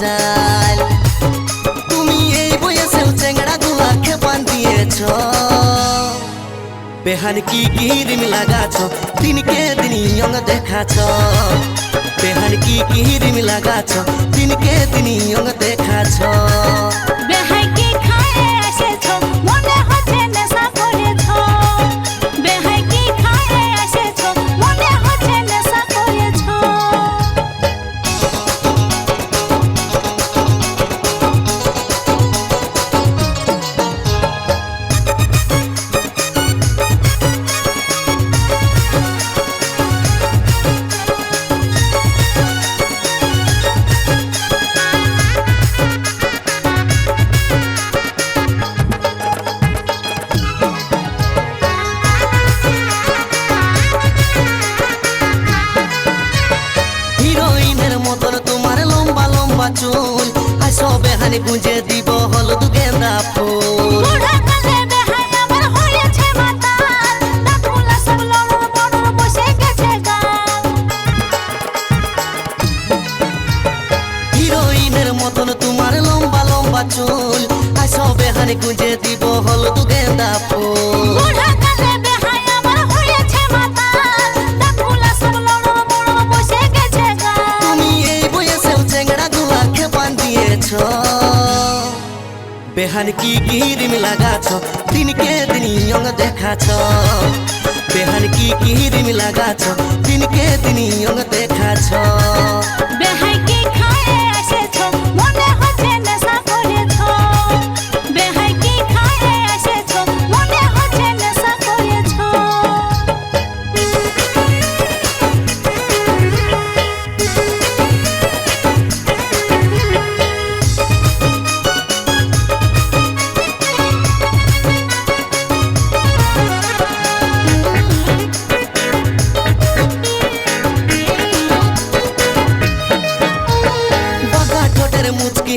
চাল। তুমি এই বয়সেও চেংড়া গুলাকে পান দিয়েছ। বেহান কি গিরিম লাগাছ দিনকে দিন ইয়ং দেখাছ। বেহান কি গিরিম লাগাছ দিনকে দিন ইয়ং দেখাছ। লম্বা চুল আসো বেহানি গুঁজে দিব হলুদ গেন্দা ফুল সব হিরোইনের মতন তোমার লম্বা লম্বা চুল। আসো বেহানি গুঁজে দিব হলুদ গেন্দা ফুল বেহান কি কিরিম লাগাছ? দিনকে দিন ইয়ং দেখাছ? বেহান কি কিরিম লাগাছ? দিনকে দিন ইয়ং দেখাছ? বেহাইকে খায়ে এসেছ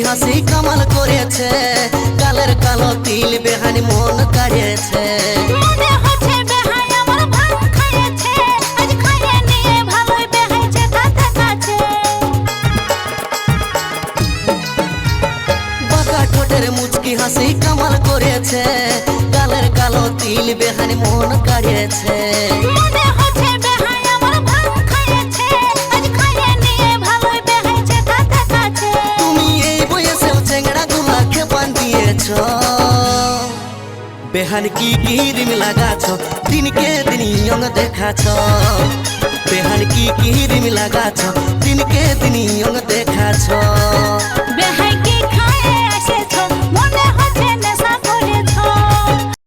হাসি কামাল করেছে। কালের কালো তিল বেহানি মন কাড়িয়েছে। মুচকি হাসি কামাল করেছে। কালের কালো তিল বেহানি মন কাড়িয়েছে। বেহান কি কিরিম লাগাছ? দিনকে দিন ইয়ং দেখাছ। বেহান কি কিরিম লাগাছ? দিনকে দিন ইয়ং দেখাছ।